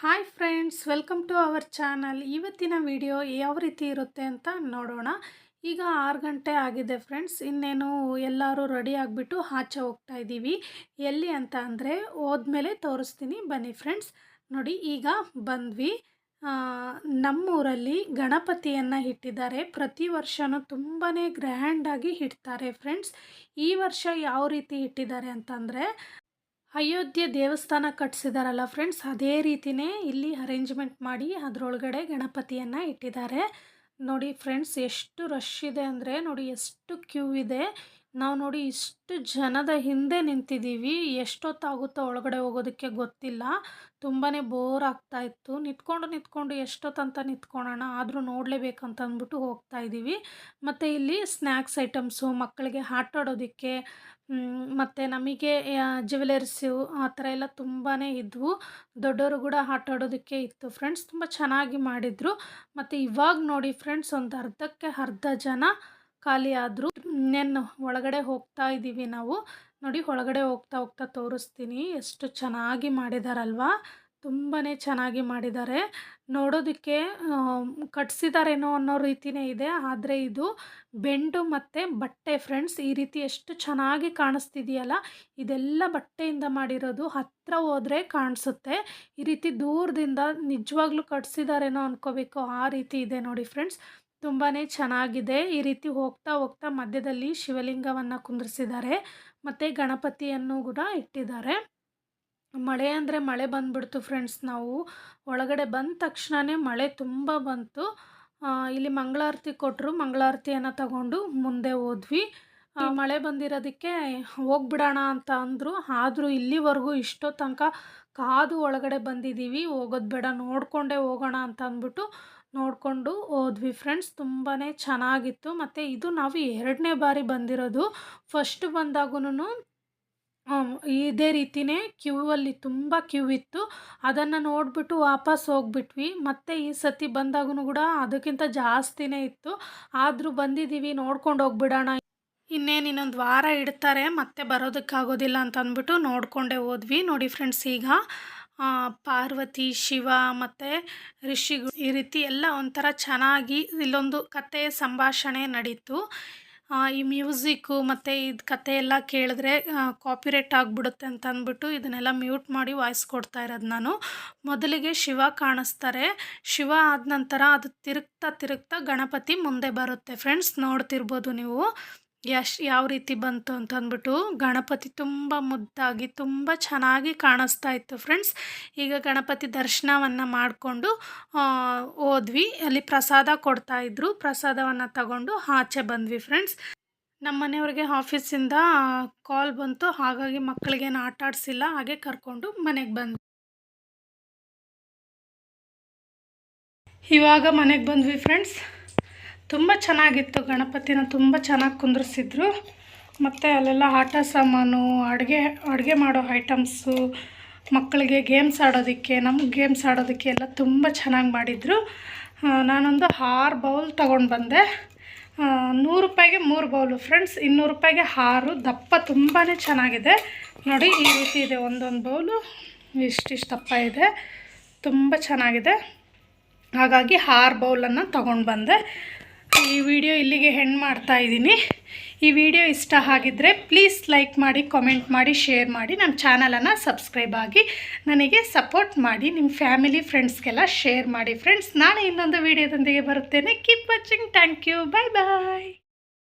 Hi friends, welcome to our channel. ಇವತ್ತಿನ video ಯಾವ ರೀತಿ ಇರುತ್ತೆ ಅಂತ ನೋಡೋಣ. ಈಗ ಆರು ಗಂಟೆ ಆಗಿದೆ ಫ್ರೆಂಡ್ಸ್. ಇನ್ನೇನು ಎಲ್ಲರೂ ರೆಡಿ ಆಗಿಬಿಟ್ಟು ಆಚೆ ಹೋಗ್ತಾ ಇದ್ದೀವಿ. ಎಲ್ಲಿ ಅಂತ ಅಂದರೆ ಹೋದ್ಮೇಲೆ ತೋರಿಸ್ತೀನಿ. ಬನ್ನಿ ಫ್ರೆಂಡ್ಸ್. ನೋಡಿ, ಈಗ ಬಂದ್ವಿ. ನಮ್ಮೂರಲ್ಲಿ ಗಣಪತಿಯನ್ನು ಇಟ್ಟಿದ್ದಾರೆ. ಪ್ರತಿ ವರ್ಷವೂ ತುಂಬಾ ಗ್ರ್ಯಾಂಡಾಗಿ ಇಡ್ತಾರೆ ಫ್ರೆಂಡ್ಸ್. ಈ ವರ್ಷ ಯಾವ ರೀತಿ ಇಟ್ಟಿದ್ದಾರೆ ಅಂತಂದರೆ ಅಯೋಧ್ಯೆ ದೇವಸ್ಥಾನ ಕಟ್ಸಿದಾರಲ್ಲ ಫ್ರೆಂಡ್ಸ್ ಅದೇ ರೀತಿನೇ ಇಲ್ಲಿ ಅರೇಂಜ್ಮೆಂಟ್ ಮಾಡಿ ಅದರೊಳಗಡೆ ಗಣಪತಿಯನ್ನು ಇಟ್ಟಿದ್ದಾರೆ. ನೋಡಿ ಫ್ರೆಂಡ್ಸ್ ಎಷ್ಟು ರಶ್ ಇದೆ ಅಂದರೆ ನೋಡಿ, ಎಷ್ಟು ಕ್ಯೂ ಇದೆ. ನಾವು ನೋಡಿ ಇಷ್ಟು ಜನದ ಹಿಂದೆ ನಿಂತಿದ್ದೀವಿ ಎಷ್ಟೊತ್ತಾಗುತ್ತೋ ಒಳಗಡೆ ಹೋಗೋದಕ್ಕೆ ಗೊತ್ತಿಲ್ಲ. ತುಂಬಾ ಬೋರ್ ಆಗ್ತಾ ಇತ್ತು. ನಿಂತ್ಕೊಂಡು ನಿಂತ್ಕೊಂಡು ಎಷ್ಟೊತ್ತಂತ ನಿಂತ್ಕೊಳ್ಳೋಣ ಆದರೂ ನೋಡಲೇಬೇಕಂತ ಅಂದ್ಬಿಟ್ಟು ಹೋಗ್ತಾ ಇದ್ದೀವಿ ಮತ್ತು ಇಲ್ಲಿ ಸ್ನ್ಯಾಕ್ಸ್ ಐಟಮ್ಸು, ಮಕ್ಕಳಿಗೆ ಆಟಾಡೋದಕ್ಕೆ ಮತ್ತು ನಮಗೆ ಜ್ಯುವೆಲರ್ಸು ಆ ಥರ ಎಲ್ಲ ತುಂಬಾ ಇದ್ವು. ದೊಡ್ಡವರು ಕೂಡ ಆಟಾಡೋದಕ್ಕೆ ಇತ್ತು. ಫ್ರೆಂಡ್ಸ್ ತುಂಬ ಚೆನ್ನಾಗಿ ಮಾಡಿದರು. ಮತ್ತು ಇವಾಗ ನೋಡಿ ಫ್ರೆಂಡ್ಸ್ ಒಂದು ಅರ್ಧಕ್ಕೆ ಅರ್ಧ ಜನ ಖಾಲಿ ಆದರೂ ಇನ್ನೇನು ಒಳಗಡೆ ಹೋಗ್ತಾ ಇದ್ದೀವಿ ನಾವು. ನೋಡಿ ಒಳಗಡೆ ಹೋಗ್ತಾ ಹೋಗ್ತಾ ತೋರಿಸ್ತೀನಿ ಎಷ್ಟು ಚೆನ್ನಾಗಿ ಮಾಡಿದಾರಲ್ವಾ. ತುಂಬಾ ಚೆನ್ನಾಗಿ ಮಾಡಿದ್ದಾರೆ ನೋಡೋದಕ್ಕೆ ಕಟ್ಸಿದಾರೇನೋ ಅನ್ನೋ ರೀತಿಯೇ ಇದೆ. ಆದರೆ ಇದು ಬೆಂಡು ಮತ್ತು ಬಟ್ಟೆ ಫ್ರೆಂಡ್ಸ್, ಈ ರೀತಿ ಎಷ್ಟು ಚೆನ್ನಾಗಿ ಕಾಣಿಸ್ತಿದೆಯಲ್ಲ. ಇದೆಲ್ಲ ಬಟ್ಟೆಯಿಂದ ಮಾಡಿರೋದು ಹತ್ತಿರ ಹೋದರೆ ಕಾಣಿಸುತ್ತೆ. ಈ ರೀತಿ ದೂರದಿಂದ ನಿಜವಾಗ್ಲೂ ಕಟ್ಸಿದಾರೇನೋ ಅಂದ್ಕೋಬೇಕು ಆ ರೀತಿ ಇದೆ ನೋಡಿ ಫ್ರೆಂಡ್ಸ್. ತುಂಬಾ ಚೆನ್ನಾಗಿದೆ. ಈ ರೀತಿ ಹೋಗ್ತಾ ಹೋಗ್ತಾ ಮಧ್ಯದಲ್ಲಿ ಶಿವಲಿಂಗವನ್ನು ಕುಂದ್ರಿಸಿದ್ದಾರೆ. ಮತ್ತು ಗಣಪತಿಯನ್ನು ಕೂಡ ಇಟ್ಟಿದ್ದಾರೆ. ಮಳೆ ಅಂದರೆ ಮಳೆ ಬಂದುಬಿಡ್ತು ಫ್ರೆಂಡ್ಸ್ ನಾವು. ಒಳಗಡೆ ಬಂದ ತಕ್ಷಣವೇ ಮಳೆ ತುಂಬ ಬಂತು. ಇಲ್ಲಿ ಮಂಗಳಾರತಿ ಕೊಟ್ಟರು ಮಂಗಳಾರತಿಯನ್ನು ತಗೊಂಡು ಮುಂದೆ ಹೋದ್ವಿ. ಮಳೆ ಬಂದಿರೋದಕ್ಕೆ ಹೋಗ್ಬಿಡೋಣ ಅಂತ ಅಂದರು. ಆದರೂ ಇಲ್ಲಿವರೆಗೂ ಇಷ್ಟೋ ತನಕ ಕಾದು ಒಳಗಡೆ ಬಂದಿದ್ದೀವಿ. ಹೋಗೋದು ಬೇಡ, ನೋಡಿಕೊಂಡೇ ಹೋಗೋಣ ಅಂತ ಅಂದ್ಬಿಟ್ಟು ನೋಡಿಕೊಂಡು ಹೋದ್ವಿ ಫ್ರೆಂಡ್ಸ್ ತುಂಬಾ ಚೆನ್ನಾಗಿತ್ತು. ಮತ್ತು ಇದು ನಾವು ಎರಡನೇ ಬಾರಿ ಬಂದಿರೋದು. ಫಸ್ಟ್ ಬಂದಾಗೂ ಇದೇ ರೀತಿಯೇ ಕ್ಯೂ ಅಲ್ಲಿ ತುಂಬ ಕ್ಯೂ ಇತ್ತು. ಅದನ್ನು ನೋಡಿಬಿಟ್ಟು ವಾಪಸ್ ಹೋಗ್ಬಿಟ್ವಿ. ಮತ್ತು ಈ ಸತಿ ಬಂದಾಗೂ ಕೂಡ ಅದಕ್ಕಿಂತ ಜಾಸ್ತಿನೇ ಇತ್ತು. ಆದರೂ ಬಂದಿದ್ದೀವಿ ನೋಡ್ಕೊಂಡು ಹೋಗ್ಬಿಡೋಣ. ಇನ್ನೇನು ಇನ್ನೊಂದು ವಾರ ಇಡ್ತಾರೆ, ಮತ್ತೆ ಬರೋದಕ್ಕಾಗೋದಿಲ್ಲ ಅಂತ ಅಂದ್ಬಿಟ್ಟು ನೋಡಿಕೊಂಡೇ ಹೋದ್ವಿ. ನೋಡಿ ಫ್ರೆಂಡ್ಸ್ ಈಗ ಪಾರ್ವತಿ, ಶಿವ ಮತ್ತು ಋಷಿಗಳು ಈ ರೀತಿ ಎಲ್ಲ ಒಂಥರ ಚೆನ್ನಾಗಿ ಇಲ್ಲೊಂದು ಕತೆ ಸಂಭಾಷಣೆ ನಡೀತು. ಈ ಮ್ಯೂಸಿಕ್ಕು ಮತ್ತು ಇದು ಕತೆ ಎಲ್ಲ ಕೇಳಿದ್ರೆ ಕಾಪಿರೇಟ್ ಆಗಿಬಿಡುತ್ತೆ ಅಂತ ಅಂದ್ಬಿಟ್ಟು ಇದನ್ನೆಲ್ಲ ಮ್ಯೂಟ್ ಮಾಡಿ ವಾಯ್ಸ್ ಕೊಡ್ತಾ ಇರೋದು ನಾನು. ಮೊದಲಿಗೆ ಶಿವ ಕಾಣಿಸ್ತಾರೆ. ಶಿವ ಆದ ನಂತರ ಅದು ತಿರುಗ್ತಾ ತಿರುಗ್ತಾ ಗಣಪತಿ ಮುಂದೆ ಬರುತ್ತೆ. ಫ್ರೆಂಡ್ಸ್ ನೋಡ್ತಿರ್ಬೋದು ನೀವು. ಎಷ್ಟು ಯಾವ ರೀತಿ ಬಂತು ಅಂತ ಅಂದ್ಬಿಟ್ಟು ಗಣಪತಿ ತುಂಬ ಮುದ್ದಾಗಿ, ತುಂಬ ಚೆನ್ನಾಗಿ ಕಾಣಿಸ್ತಾ ಇತ್ತು ಫ್ರೆಂಡ್ಸ್ ಈಗ ಗಣಪತಿ ದರ್ಶನವನ್ನು ಮಾಡಿಕೊಂಡು ಹೋದ್ವಿ. ಅಲ್ಲಿ ಪ್ರಸಾದ ಕೊಡ್ತಾ ಇದ್ರು. ಪ್ರಸಾದವನ್ನು ತಗೊಂಡು ಆಚೆ ಬಂದ್ವಿ ಫ್ರೆಂಡ್ಸ್ ನಮ್ಮ ಮನೆಯವ್ರಿಗೆ ಆಫೀಸಿಂದ ಕಾಲ್ ಬಂತು. ಹಾಗಾಗಿ ಮಕ್ಕಳಿಗೇನು ಆಟ ಆಡಿಸಿಲ್ಲ. ಹಾಗೆ ಕರ್ಕೊಂಡು ಮನೆಗೆ ಬಂದ್ವಿ. ಇವಾಗ ಮನೆಗೆ ಬಂದ್ವಿ ಫ್ರೆಂಡ್ಸ್ ತುಂಬ ಚೆನ್ನಾಗಿತ್ತು ಗಣಪತಿನ ತುಂಬ ಚೆನ್ನಾಗಿ ಕುಂದ್ರಿಸಿದ್ರು. ಮತ್ತು ಅಲ್ಲೆಲ್ಲ ಆಟ ಸಾಮಾನು, ಅಡುಗೆ ಅಡುಗೆ ಮಾಡೋ ಐಟಮ್ಸು, ಮಕ್ಕಳಿಗೆ ಗೇಮ್ಸ್ ಆಡೋದಕ್ಕೆ, ನಮಗೆ ಗೇಮ್ಸ್ ಆಡೋದಕ್ಕೆ ಎಲ್ಲ ತುಂಬ ಚೆನ್ನಾಗಿ ಮಾಡಿದರು. ನಾನೊಂದು ಆರು ಬೌಲ್ ತೊಗೊಂಡು ಬಂದೆ. ನೂರು ರೂಪಾಯಿಗೆ ಮೂರು ಬೌಲು. ಫ್ರೆಂಡ್ಸ್ ಇನ್ನೂರು ರೂಪಾಯಿಗೆ ಆರು. ದಪ್ಪ ತುಂಬಾ ಚೆನ್ನಾಗಿದೆ. ನೋಡಿ, ಈ ರೀತಿ ಇದೆ ಒಂದೊಂದು ಬೌಲು. ಇಷ್ಟಿಷ್ಟು ದಪ್ಪ ಇದೆ. ತುಂಬ ಚೆನ್ನಾಗಿದೆ. ಹಾಗಾಗಿ ಆರು ಬೌಲನ್ನು ತೊಗೊಂಡು ಬಂದೆ. ಈ ವಿಡಿಯೋ ಇಲ್ಲಿಗೆ ಹೆಣ್ಣು ಮಾಡ್ತಾ ಇದ್ದೀನಿ. ಈ ವಿಡಿಯೋ ಇಷ್ಟ ಆಗಿದ್ದರೆ ಪ್ಲೀಸ್ ಲೈಕ್ ಮಾಡಿ ಕಾಮೆಂಟ್ ಮಾಡಿ ಶೇರ್ ಮಾಡಿ. ನಮ್ಮ ಚಾನಲನ್ನು ಸಬ್ಸ್ಕ್ರೈಬ್ ಆಗಿ ನನಗೆ ಸಪೋರ್ಟ್ ಮಾಡಿ. ನಿಮ್ಮ ಫ್ಯಾಮಿಲಿ ಫ್ರೆಂಡ್ಸ್ಗೆಲ್ಲ ಶೇರ್ ಮಾಡಿ. ಫ್ರೆಂಡ್ಸ್ ನಾನು ಇನ್ನೊಂದು ವಿಡಿಯೋದೊಂದಿಗೆ ಬರುತ್ತೇನೆ. Keep watching thank you bye bye